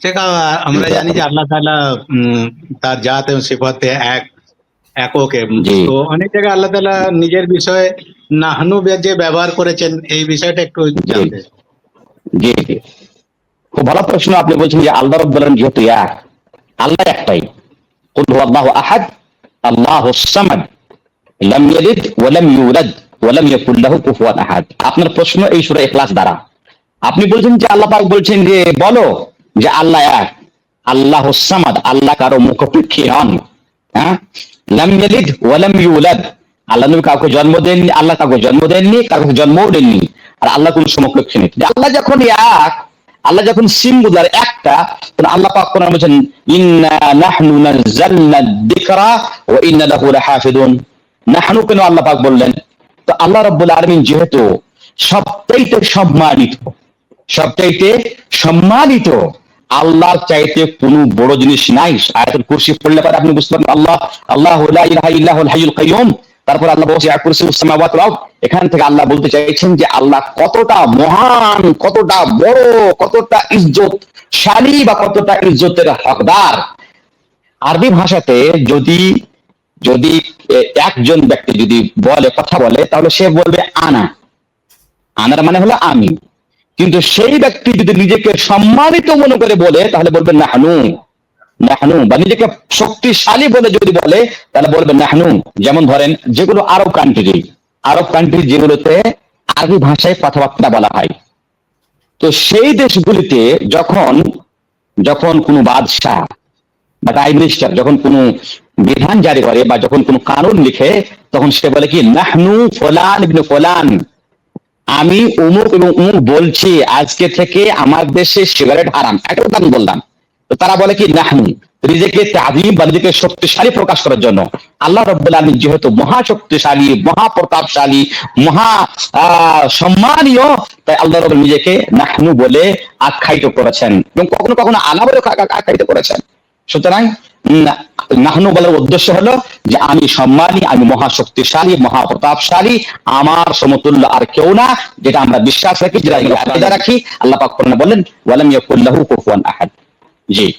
সেটা আমরা জানি যে আল্লাহ উম, তার জাত এবং সিফাতে এক একক। তো অনেক জায়গায় আল্লাহ তাআলা নিজের বিষয়ে নাহনু যে ব্যবহার করেছেন এই বিষয়টা একটু জানতে। জি খুব ভালো প্রশ্ন আপনি বলছেন যে আল্লাহ আলামিন যেহেতু এক আল্লাহ একটাই। কুল হুয়াল্লাহু আহাদ আল্লাহুস সামাদ লাম ইয়ালিদ ওয়া লাম ইউলাদ ওয়া লাম ইয়াকুল লাহু কুফুয়ান আহাদ। আপনার প্রশ্ন এই সূরা ইখলাস দ্বারা। আপনি বলছেন যে আল্লাহ পাক বলছেন যে বলো যে আল্লাহ এক আল্লাহুস সামাদ, আল্লাহ কারও মুখোপেক্ষী নন। হ্যাঁ? আল্লাহ নবী কাউকে জন্ম দেননি, আল্লাহ কাউকে জন্ম দেননি কাউকে জন্মও দেননি। আর আল্লাহ কোন নেই। আল্লাহ যখন এক, আল্লাহ যখন একটা, তখন আল্লাহ পাক কোরআনে বলেন ইন্না নাহনু যিকরা ওয়া ইন্না লাহু লাহাফিজুন নাহনু কেন আল্লাহ পাক বললেন? তো আল্লাহ রাব্বুল আলামিন যেহেতু সবচাইতে সম্মানিত সবচাইতে সম্মানিত আল্লাহর চাইতে কোনো বড় জিনিস নাই। আয়াতুল কুরসি পড়লে পরে আপনি বুঝতে পারবেন, আল্লাহ আল্লাহ লা ইলাহা ইল্লাহুল হাইয়ুল কাইয়ুম তারপর আল্লাহ বলছে কুরসি সামাওয়াত ওয়াল এখান থেকে আল্লাহ বলতে চাইছেন যে আল্লাহ কতটা মহান, কতটা বড়, কতটা ইজ্জত শালী বা কতটা ইজ্জতের হকদার। আরবি ভাষাতে যদি যদি একজন ব্যক্তি যদি বলে, কথা বলে, তাহলে সে বলবে, আনা। আনার মানে হলো আমি। কিন্তু সেই ব্যক্তি যদি নিজেকে সম্মানিত মনে করে বলে, তাহলে বলবে নাহনু নাহনু। বা নিজেকে শক্তিশালী বলে যদি বলে, তাহলে বলবে নাহনু। যেমন ধরেন, যেগুলো আরব কান্ট্রি আরব কান্ট্রি যেগুলোতে আরবি ভাষায় কথাবার্তা বলা হয়। তো সেই দেশগুলিতে যখন যখন কোনো বাদশাহ বা প্রাইম মিনিস্টার যখন কোনো বিধান জারি করে বা যখন কোনো কানুন লিখে, তখন সে বলে কি, নাহনু ফলান ফলান। আমি অমুক এবং অমুক বলছি, আজকে থেকে আমার দেশে সিগারেট হারাম। একটা উদাহরণ বললাম। তারা বলে কি, নাহনু নিজেকে তাজিম বা নিজেকে শক্তিশালী প্রকাশ করার জন্য। আল্লাহ রব্বুল যেহেতু মহা শক্তিশালী মহা প্রতাপশালী মহা সম্মানীয়, তাই আল্লাহ রব্বুল নিজেকে নাহনু বলে আখ্যায়িত করেছেন এবং কখনো কখনো আলা বলে আখ্যায়িত করেছেন। সুতরাং নাহনু বলার উদ্দেশ্য হলো যে আমি সম্মানী, আমি মহাশক্তিশালী, মহাপ্রতাপশালী মহা আমার সমতুল্য আর কেউ না, যেটা আমরা বিশ্বাস রাখি, যেটা রাখি। আল্লাহ পাক বলেন বলেন আহাদ। জি।